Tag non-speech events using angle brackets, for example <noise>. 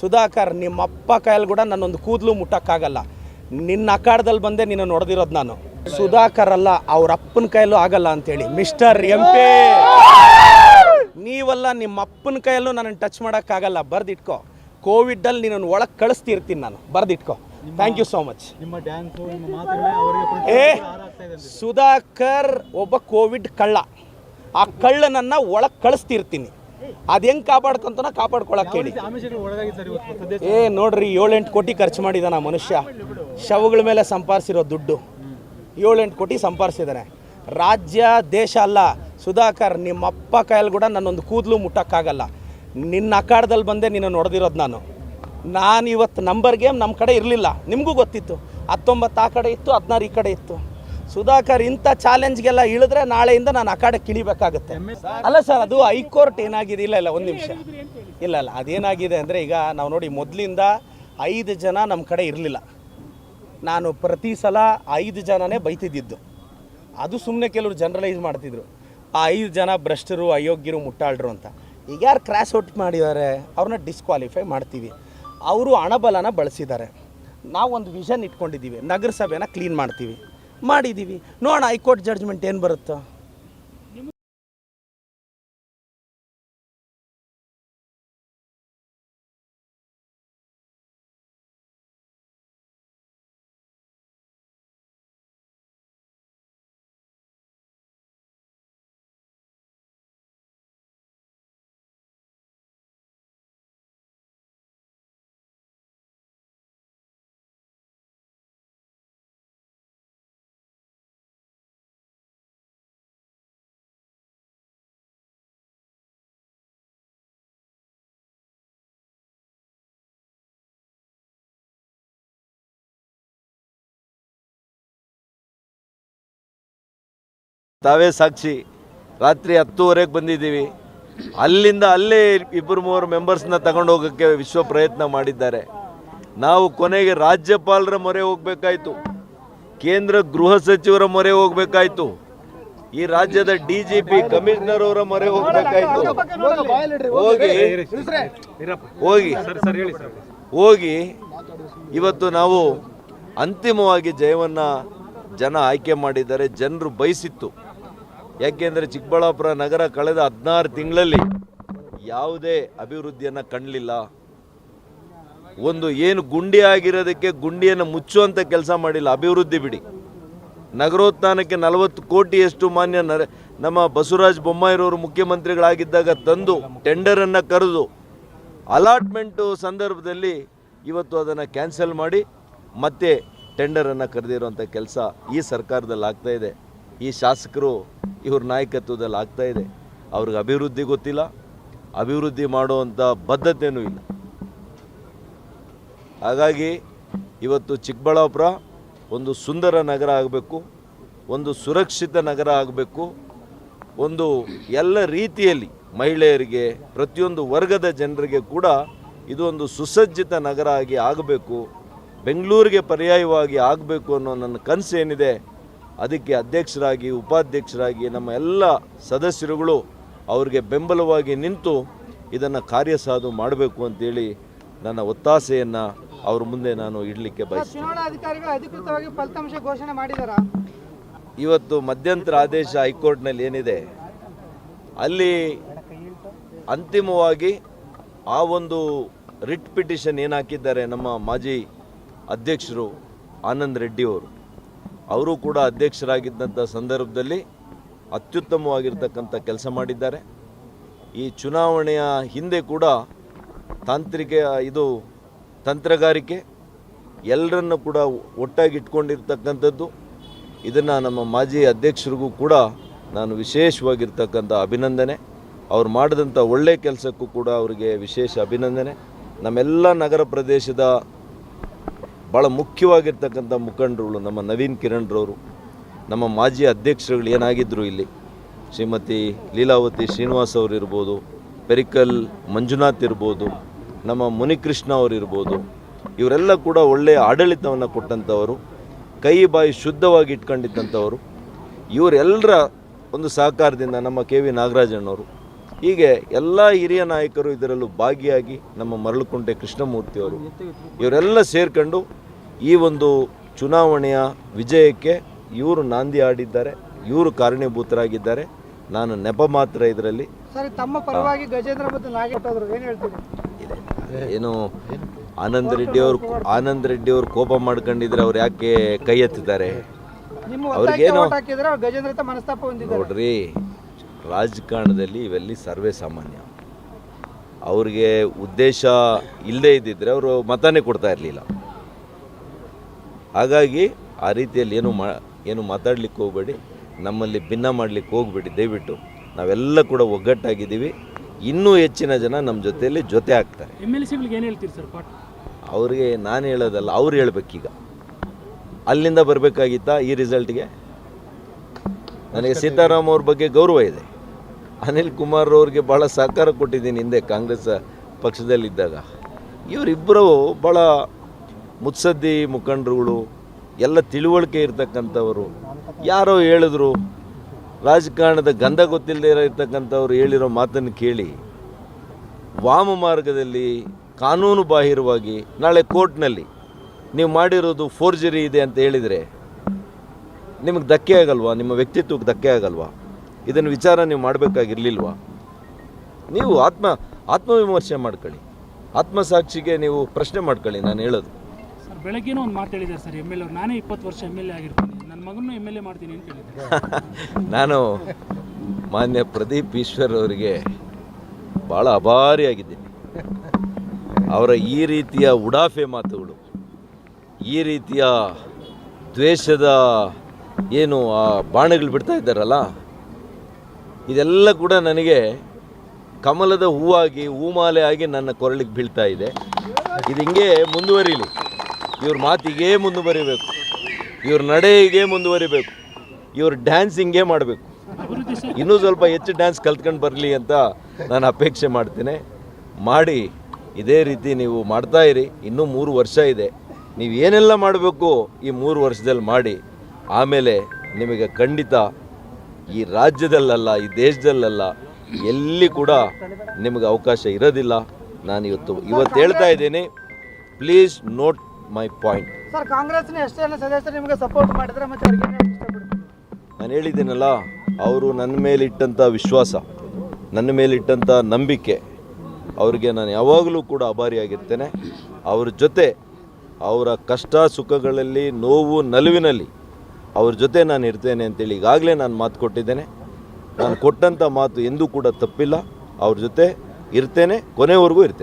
ಸುಧಾಕರ್ ನಿಮ್ಮ ಅಪ್ಪ ಕೈಯಲ್ಲಿ ಕೂಡ ನನ್ನೊಂದು ಕೂದಲು ಮುಟ್ಟಕ್ಕಾಗಲ್ಲ. ನಿನ್ನ ಅಖಾಡದಲ್ಲಿ ಬಂದೆ ನಿನ್ನ ನೋಡ್ದಿರೋದು ನಾನು. ಸುಧಾಕರ್ ಅಲ್ಲ ಅವ್ರ ಅಪ್ಪನ ಕೈಯಲ್ಲೂ ಆಗಲ್ಲ ಅಂತೇಳಿ. Mister M P. ನೀವಲ್ಲ ನಿಮ್ಮ ಅಪ್ಪನ ಕೈಯಲ್ಲೂ ನನ್ನನ್ನು ಟಚ್ ಮಾಡೋಕ್ಕಾಗಲ್ಲ. ಬರ್ದಿಟ್ಕೋ. ಕೋವಿಡಲ್ಲಿ ನಿನ್ನನ್ನು ಒಳಗೆ ಕಳಿಸ್ತಿರ್ತೀನಿ ನಾನು. ಬರ್ದಿಟ್ಕೋ. ಥ್ಯಾಂಕ್ ಯು ಸೋ ಮಚ್ ಏ ಸುಧಾಕರ್ ಒಬ್ಬ ಕೋವಿಡ್ ಕಳ್ಳ. ಆ ಕಳ್ಳನನ್ನ ಒಳಗೆ ಕಳಿಸ್ತಿರ್ತೀನಿ. ಅದು ಹೆಂಗೆ ಕಾಪಾಡ್ಕೊಂತ ಕಾಪಾಡ್ಕೊಳಕ್ಕೆ ಹೇಳಿ. ಏ ನೋಡ್ರಿ ಏಳೆಂಟು ಕೋಟಿ ಖರ್ಚು ಮಾಡಿದಾನ ಮನುಷ್ಯ. ಶವಗಳ ಮೇಲೆ ಸಂಪಾದಿಸಿರೋ ದುಡ್ಡು. ಏಳೆಂಟು ಕೋಟಿ ಸಂಪಾದಿಸಿದ್ದಾನೆ ರಾಜ್ಯ ದೇಶ ಅಲ್ಲ. ಸುಧಾಕರ್ ನಿಮ್ಮ ಅಪ್ಪ ಕೈಯಲ್ಲಿ ಕೂಡ ನನ್ನೊಂದು ಕೂದಲು ಮುಟ್ಟಕ್ಕಾಗಲ್ಲ. ನಿನ್ನ ಅಖಾಡದಲ್ಲಿ ಬಂದೆ ನಿನ್ನ ನೋಡ್ದಿರೋದು ನಾನು. ನಾನು ಇವತ್ತು ನಂಬರ್ ಗೇಮ್ ನಮ್ಮ ಕಡೆ ಇರಲಿಲ್ಲ. ನಿಮಗೂ ಗೊತ್ತಿತ್ತು. ಹತ್ತೊಂಬತ್ತು ಆ ಕಡೆ ಇತ್ತು ಹದಿನಾರು ಈ ಕಡೆ ಇತ್ತು. ಸುಧಾಕರ್ ಇಂಥ ಚಾಲೆಂಜ್ಗೆಲ್ಲ ಇಳಿದ್ರೆ ನಾಳೆಯಿಂದ ನಾನು ಅಖಾಡಕ್ಕೆ ಇಳಿಬೇಕಾಗುತ್ತೆ ಅಲ್ಲ ಸರ್, ಅದು ಹೈಕೋರ್ಟ್ ಏನಾಗಿದೆ? ಇಲ್ಲ ಇಲ್ಲ, ಒಂದು ನಿಮಿಷ. ಇಲ್ಲ ಇಲ್ಲ, ಅದೇನಾಗಿದೆ ಅಂದರೆ ಈಗ ನಾವು ನೋಡಿ ಮೊದಲಿಂದ ಐದು ಜನ ನಮ್ಮ ಕಡೆ ಇರಲಿಲ್ಲ. ನಾನು ಪ್ರತಿ ಸಲ ಐದು ಜನನೇ ಬೈತಿದ್ದಿದ್ದು. ಅದು ಸುಮ್ಮನೆ ಕೆಲವರು ಜನರಲೈಸ್ ಮಾಡ್ತಿದ್ರು. ಆ ಐದು ಜನ ಭ್ರಷ್ಟರು, ಅಯೋಗ್ಯರು, ಮುಟ್ಟಾಳರು ಅಂತ. ಈಗ ಯಾರು ಕ್ರ್ಯಾಶ್ ಔಟ್ ಮಾಡಿದ್ದಾರೆ ಅವ್ರನ್ನ ಡಿಸ್ಕ್ವಾಲಿಫೈ ಮಾಡ್ತೀವಿ. ಅವರು ಹಣಬಲನ ಬಳಸಿದ್ದಾರೆ. ನಾವು ಒಂದು ವಿಷನ್ ಇಟ್ಕೊಂಡಿದ್ದೀವಿ. ನಗರಸಭೆನ ಕ್ಲೀನ್ ಮಾಡ್ತೀವಿ. ಮಾಡಿದ್ದೀವಿ ನೋಡೋಣ ಹೈಕೋರ್ಟ್ ಜಡ್ಜ್ಮೆಂಟ್ ಏನು ಬರುತ್ತೋ. ತಾವೇ ಸಾಕ್ಷಿ. ರಾತ್ರಿ ಹತ್ತುವರೆಗೆ ಬಂದಿದ್ದೀವಿ. ಅಲ್ಲಿಂದ ಅಲ್ಲೇ ಇಬ್ಬರು ಮೂವರು ಮೆಂಬರ್ಸ್ನ ತಗೊಂಡು ಹೋಗೋಕ್ಕೆ ವಿಶ್ವ ಪ್ರಯತ್ನ ಮಾಡಿದ್ದಾರೆ. ನಾವು ಕೊನೆಗೆ ರಾಜ್ಯಪಾಲರ ಮೊರೆ ಹೋಗಬೇಕಾಯಿತು. ಕೇಂದ್ರ ಗೃಹ ಸಚಿವರ ಮೊರೆ ಹೋಗಬೇಕಾಯಿತು. ಈ ರಾಜ್ಯದ ಡಿ ಜಿ ಪಿ ಕಮಿಷನರ್ ಅವರ ಮೊರೆ ಹೋಗಬೇಕಾಯಿತು. ಹೋಗಿ. ಹೋಗಿ. ಹೋಗಿ. ಇವತ್ತು ನಾವು ಅಂತಿಮವಾಗಿ ಜಯವನ್ನು ಜನ ಆಯ್ಕೆ ಮಾಡಿದ್ದಾರೆ. ಜನರು ಬಯಸಿತ್ತು. ಯಾಕೆಂದರೆ ಚಿಕ್ಕಬಳ್ಳಾಪುರ ನಗರ ಕಳೆದ ಹದಿನಾರು ತಿಂಗಳಲ್ಲಿ ಯಾವುದೇ ಅಭಿವೃದ್ಧಿಯನ್ನು ಕಾಣಲಿಲ್ಲ ಒಂದು ಏನು ಗುಂಡಿ ಆಗಿರೋದಕ್ಕೆ ಗುಂಡಿಯನ್ನು ಮುಚ್ಚುವಂಥ ಕೆಲಸ ಮಾಡಿಲ್ಲ. ಅಭಿವೃದ್ಧಿ ಬಿಡಿ. ನಗರೋತ್ಥಾನಕ್ಕೆ ನಲವತ್ತು ಕೋಟಿಯಷ್ಟು ಮಾನ್ಯ ನರ ನಮ್ಮ ಬಸವರಾಜ ಬೊಮ್ಮಾಯಿರವರು ಮುಖ್ಯಮಂತ್ರಿಗಳಾಗಿದ್ದಾಗ ತಂದು ಟೆಂಡರನ್ನು ಕರೆದು ಅಲಾಟ್ಮೆಂಟು ಸಂದರ್ಭದಲ್ಲಿ ಇವತ್ತು ಅದನ್ನು ಕ್ಯಾನ್ಸಲ್ ಮಾಡಿ ಮತ್ತೆ ಟೆಂಡರನ್ನು ಕರೆದಿರುವಂಥ ಕೆಲಸ ಈ ಸರ್ಕಾರದಲ್ಲಿ ಆಗ್ತಾ ಇದೆ. ಈ ಶಾಸಕರು ಇವ್ರ ನಾಯಕತ್ವದಲ್ಲಿ ಆಗ್ತಾ ಇದೆ. ಅವ್ರಿಗೆ ಅಭಿವೃದ್ಧಿ ಗೊತ್ತಿಲ್ಲ. ಅಭಿವೃದ್ಧಿ ಮಾಡುವಂಥ ಬದ್ಧತೆಯೂ ಇಲ್ಲ. ಹಾಗಾಗಿ ಇವತ್ತು ಚಿಕ್ಕಬಳ್ಳಾಪುರ ಒಂದು ಸುಂದರ ನಗರ ಆಗಬೇಕು, ಒಂದು ಸುರಕ್ಷಿತ ನಗರ ಆಗಬೇಕು, ಒಂದು ಎಲ್ಲ ರೀತಿಯಲ್ಲಿ ಮಹಿಳೆಯರಿಗೆ, ಪ್ರತಿಯೊಂದು ವರ್ಗದ ಜನರಿಗೆ ಕೂಡ ಇದು ಒಂದು ಸುಸಜ್ಜಿತ ನಗರ ಆಗಿ ಆಗಬೇಕು, ಬೆಂಗಳೂರಿಗೆ ಪರ್ಯಾಯವಾಗಿ ಆಗಬೇಕು ಅನ್ನೋ ನನ್ನ ಕನಸು ಏನಿದೆ ಅದಕ್ಕೆ ಅಧ್ಯಕ್ಷರಾಗಿ ಉಪಾಧ್ಯಕ್ಷರಾಗಿ ನಮ್ಮ ಎಲ್ಲ ಸದಸ್ಯರುಗಳು ಅವರಿಗೆ ಬೆಂಬಲವಾಗಿ ನಿಂತು ಇದನ್ನು ಕಾರ್ಯಸಾಧು ಮಾಡಬೇಕು ಅಂತೇಳಿ ನನ್ನ ಒತ್ತಾಸೆಯನ್ನು ಅವ್ರ ಮುಂದೆ ನಾನು ಇಡಲಿಕ್ಕೆ ಬಯಸ್ತೇನೆ. ಇವತ್ತು ಮಧ್ಯಂತರ ಆದೇಶ ಹೈಕೋರ್ಟ್ನಲ್ಲಿ ಏನಿದೆ? ಅಲ್ಲಿ ಅಂತಿಮವಾಗಿ ಆ ಒಂದು ರಿಟ್ ಪಿಟಿಷನ್ ಏನು ಹಾಕಿದ್ದಾರೆ ನಮ್ಮ ಮಾಜಿ ಅಧ್ಯಕ್ಷರು ಆನಂದ್ ರೆಡ್ಡಿ ಅವರು ಕೂಡ ಅಧ್ಯಕ್ಷರಾಗಿದ್ದಂಥ ಸಂದರ್ಭದಲ್ಲಿ ಅತ್ಯುತ್ತಮವಾಗಿರ್ತಕ್ಕಂಥ ಕೆಲಸ ಮಾಡಿದ್ದಾರೆ. ಈ ಚುನಾವಣೆಯ ಹಿಂದೆ ಕೂಡ ತಾಂತ್ರಿಕ ಇದು ತಂತ್ರಗಾರಿಕೆ ಎಲ್ಲರನ್ನು ಕೂಡ ಒಟ್ಟಾಗಿ ಇಟ್ಕೊಂಡಿರ್ತಕ್ಕಂಥದ್ದು. ಇದನ್ನು ನಮ್ಮ ಮಾಜಿ ಅಧ್ಯಕ್ಷರಿಗೂ ಕೂಡ ನಾನು ವಿಶೇಷವಾಗಿರ್ತಕ್ಕಂಥ ಅಭಿನಂದನೆ. ಅವ್ರು ಮಾಡಿದಂಥ ಒಳ್ಳೆಯ ಕೆಲಸಕ್ಕೂ ಕೂಡ ಅವರಿಗೆ ವಿಶೇಷ ಅಭಿನಂದನೆ. ನಮ್ಮೆಲ್ಲ ನಗರ ಪ್ರದೇಶದ ಭಾಳ ಮುಖ್ಯವಾಗಿರ್ತಕ್ಕಂಥ ಮುಖಂಡರುಗಳು ನಮ್ಮ ನವೀನ್ ಕಿರಣ್ರವರು, ನಮ್ಮ ಮಾಜಿ ಅಧ್ಯಕ್ಷರುಗಳು ಏನಾಗಿದ್ದರು ಇಲ್ಲಿ. ಶ್ರೀಮತಿ ಲೀಲಾವತಿ ಶ್ರೀನಿವಾಸ್ ಅವರು ಇರ್ಬೋದು ಪೆರಿಕಲ್ ಮಂಜುನಾಥ್ ಇರ್ಬೋದು, ನಮ್ಮ ಮುನಿಕೃಷ್ಣ ಅವರು ಇರ್ಬೋದು ಇವರೆಲ್ಲ ಕೂಡ ಒಳ್ಳೆಯ ಆಡಳಿತವನ್ನು ಕೊಟ್ಟಂಥವರು, ಕೈ ಬಾಯಿ ಶುದ್ಧವಾಗಿ ಇಟ್ಕೊಂಡಿದ್ದಂಥವರು. ಇವರೆಲ್ಲರ ಒಂದು ಸಹಕಾರದಿಂದ ನಮ್ಮ ಕೆ ವಿ ನಾಗರಾಜಣ್ಣವರು ಹೀಗೆ ಎಲ್ಲ ಹಿರಿಯ ನಾಯಕರು ಇದರಲ್ಲೂ ಭಾಗಿಯಾಗಿ ನಮ್ಮ ಮರಳುಕುಂಟೆ ಕೃಷ್ಣಮೂರ್ತಿಯವರು ಇವರೆಲ್ಲ ಸೇರ್ಕೊಂಡು ಈ ಒಂದು ಚುನಾವಣೆಯ ವಿಜಯಕ್ಕೆ ಇವರು ನಾಂದಿ ಆಡಿದ್ದಾರೆ ಇವರು ಕಾರಣೀಭೂತರಾಗಿದ್ದಾರೆ. ನಾನು ನೆಪ ಮಾತ್ರ ಇದರಲ್ಲಿ. ಸರ್ ತಮ್ಮ ಪರವಾಗಿ ಗಜೇಂದ್ರ ಏನು ಆನಂದ್ ರೆಡ್ಡಿ ಅವರು ಆನಂದ್ ರೆಡ್ಡಿ ಅವರು ಕೋಪ ಮಾಡ್ಕೊಂಡಿದ್ರೆ ಅವ್ರು ಯಾಕೆ ಕೈ ಎತ್ತಿದ್ದಾರೆ? ಅವ್ರಿಗೇನು- ನೋಡ್ರಿ ರಾಜಕಾರಣದಲ್ಲಿ ಇವೆಲ್ಲಿ ಸರ್ವೇ ಸಾಮಾನ್ಯ. ಅವ್ರಿಗೆ ಉದ್ದೇಶ ಇಲ್ಲದೇ ಇದ್ದಿದ್ರೆ ಅವರು ಮತನೇ ಕೊಡ್ತಾ ಇರಲಿಲ್ಲ. ಹಾಗಾಗಿ ಆ ರೀತಿಯಲ್ಲಿ ಏನು ಮಾ ಏನು ಮಾತಾಡ್ಲಿಕ್ಕೆ ಹೋಗಬೇಡಿ ನಮ್ಮಲ್ಲಿ ಭಿನ್ನ ಮಾಡಲಿಕ್ಕೆ ಹೋಗ್ಬೇಡಿ. ದಯವಿಟ್ಟು ನಾವೆಲ್ಲ ಕೂಡ ಒಗ್ಗಟ್ಟಾಗಿದ್ದೀವಿ. ಇನ್ನೂ ಹೆಚ್ಚಿನ ಜನ ನಮ್ಮ ಜೊತೆಯಲ್ಲಿ ಜೊತೆ ಆಗ್ತಾರೆ. ಎಂ ಎಲ್ ಸಿಗಳಿಗೆ ಏನು ಹೇಳ್ತೀರಿ ಸರ್ ಅವರಿಗೆ ಅವ್ರಿಗೆ ನಾನು ಹೇಳೋದಲ್ಲ ಅವ್ರು ಹೇಳಬೇಕೀಗ. ಅಲ್ಲಿಂದ ಬರಬೇಕಾಗಿತ್ತಾ ಈ ರಿಸಲ್ಟ್ಗೆ ನನಗೆ ಸೀತಾರಾಮ್ ಅವ್ರ ಬಗ್ಗೆ ಗೌರವ ಇದೆ. ಅನಿಲ್ ಕುಮಾರ್ ಅವ್ರಿಗೆ ಭಾಳ ಸಹಕಾರ ಕೊಟ್ಟಿದ್ದೀನಿ ಹಿಂದೆ ಕಾಂಗ್ರೆಸ್ ಪಕ್ಷದಲ್ಲಿದ್ದಾಗ. ಇವರಿಬ್ಬರು ಭಾಳ ಮುತ್ಸದ್ದಿ ಮುಖಂಡರುಗಳು, ಎಲ್ಲ ತಿಳುವಳಿಕೆ ಇರ್ತಕ್ಕಂಥವರು. ಯಾರೋ ಹೇಳಿದ್ರು, ರಾಜಕಾರಣದ ಗಂಧ ಗೊತ್ತಿಲ್ಲದೆ ಇರತಕ್ಕಂಥವ್ರು ಹೇಳಿರೋ ಮಾತನ್ನು ಕೇಳಿ, ವಾಮ ಮಾರ್ಗದಲ್ಲಿ ಕಾನೂನು ಬಾಹಿರವಾಗಿ ನಾಳೆ ಕೋರ್ಟ್ನಲ್ಲಿ ನೀವು ಮಾಡಿರೋದು ಫೋರ್ಜರಿ ಇದೆ ಅಂತ ಹೇಳಿದರೆ, ನಿಮಗೆ ಧಕ್ಕೆ ಆಗಲ್ವಾ? ನಿಮ್ಮ ವ್ಯಕ್ತಿತ್ವಕ್ಕೆ ಧಕ್ಕೆ ಆಗಲ್ವಾ? ಇದನ್ನು ವಿಚಾರ ನೀವು ಮಾಡಬೇಕಾಗಿರಲಿಲ್ವ? ನೀವು ಆತ್ಮ ಆತ್ಮವಿಮರ್ಶೆ ಮಾಡ್ಕೊಳ್ಳಿ. ಆತ್ಮಸಾಕ್ಷಿಗೆ ನೀವು ಪ್ರಶ್ನೆ ಮಾಡ್ಕೊಳ್ಳಿ ನಾನು ಹೇಳೋದು. ಸರ್ ಬೆಳಗ್ಗೆನೂ ಒಂದು ಮಾತು ಹೇಳಿದ್ದಾರೆ ಸರ್ ಎಂ ಎಲ್ ಅವ್ರು. ನಾನೇ ಇಪ್ಪತ್ತು ವರ್ಷ ಎಂ ಎಲ್ ಎ ಆಗಿರ್ತೀನಿ. ನನ್ನ ಮಗನೂ ಎಂ ಎಲ್ ಎ ಮಾಡ್ತೀನಿ ಅಂತ ಹೇಳಿದ್ದೆ <laughs> ನಾನು ಮಾನ್ಯ ಪ್ರದೀಪ್ ಈಶ್ವರ್ ಅವರಿಗೆ ಭಾಳ ಅಭಾರಿಯಾಗಿದ್ದೀನಿ. ಅವರ ಈ ರೀತಿಯ ಉಡಾಫೆ ಮಾತುಗಳು ಈ ರೀತಿಯ ದ್ವೇಷದ ಏನು ಆ ಬಾಣಗಳು ಬಿಡ್ತಾ ಇದ್ದಾರಲ್ಲ ಇದೆಲ್ಲ ಕೂಡ ನನಗೆ ಕಮಲದ ಹೂವಾಗಿ ಹೂಮಾಲೆ ಆಗಿ ನನ್ನ ಕೊರಳಿಗೆ ಬೀಳ್ತಾ ಇದೆ. ಇದು ಹಿಂಗೆ ಮುಂದುವರಿಲಿ. ಇವ್ರ ಮಾತಿಗೆ ಮುಂದುವರಿಬೇಕು. ಇವ್ರ ನಡೆಗೆ ಮುಂದುವರಿಬೇಕು. ಇವ್ರ ಡ್ಯಾನ್ಸ್ ಹಿಂಗೆ ಮಾಡಬೇಕು. ಇನ್ನೂ ಸ್ವಲ್ಪ ಹೆಚ್ಚು ಡ್ಯಾನ್ಸ್ ಕಲ್ತ್ಕೊಂಡು ಬರಲಿ ಅಂತ ನಾನು ಅಪೇಕ್ಷೆ ಮಾಡ್ತೇನೆ. ಮಾಡಿ, ಇದೇ ರೀತಿ ನೀವು ಮಾಡ್ತಾ ಇರಿ. ಇನ್ನೂ ಮೂರು ವರ್ಷ ಇದೆ. ನೀವು ಏನೆಲ್ಲ ಮಾಡಬೇಕು ಈ ಮೂರು ವರ್ಷದಲ್ಲಿ ಮಾಡಿ, ಆಮೇಲೆ ನಿಮಗೆ ಖಂಡಿತ ಈ ರಾಜ್ಯದಲ್ಲಲ್ಲ ಈ ದೇಶದಲ್ಲಲ್ಲ ಎಲ್ಲಿ ಕೂಡ ನಿಮಗೆ ಅವಕಾಶ ಇರೋದಿಲ್ಲ. ನಾನು ಇವತ್ತು ಇವತ್ತು ಹೇಳ್ತಾ ಇದ್ದೀನಿ please note my point sir ಕಾಂಗ್ರೆಸ್ನ ಸದಸ್ಯರು ನಿಮಗೆ ಸಪೋರ್ಟ್ ಮಾಡಿದ್ರೆ ಮತ್ತೆ ನಾನು ಹೇಳಿದ್ದೀನಲ್ಲ ಅವರು ನನ್ನ ಮೇಲಿಟ್ಟಂಥ ವಿಶ್ವಾಸ ನನ್ನ ಮೇಲಿಟ್ಟಂಥ ನಂಬಿಕೆ ಅವರಿಗೆ ನಾನು ಯಾವಾಗಲೂ ಕೂಡ ಅಭಾರಿಯಾಗಿರ್ತೇನೆ. ಅವ್ರ ಜೊತೆ ಅವರ ಕಷ್ಟ ಸುಖಗಳಲ್ಲಿ ನೋವು ನಲುವಿನಲ್ಲಿ ಅವ್ರ ಜೊತೆ ನಾನು ಇರ್ತೇನೆ ಅಂತೇಳಿ ಈಗಾಗಲೇ ನಾನು ಮಾತು ಕೊಟ್ಟಿದ್ದೇನೆ. ನಾನು ಕೊಟ್ಟಂಥ ಮಾತು ಎಂದೂ ಕೂಡ ತಪ್ಪಿಲ್ಲ. ಅವ್ರ ಜೊತೆ ಇರ್ತೇನೆ, ಕೊನೆವರೆಗೂ ಇರ್ತೇನೆ.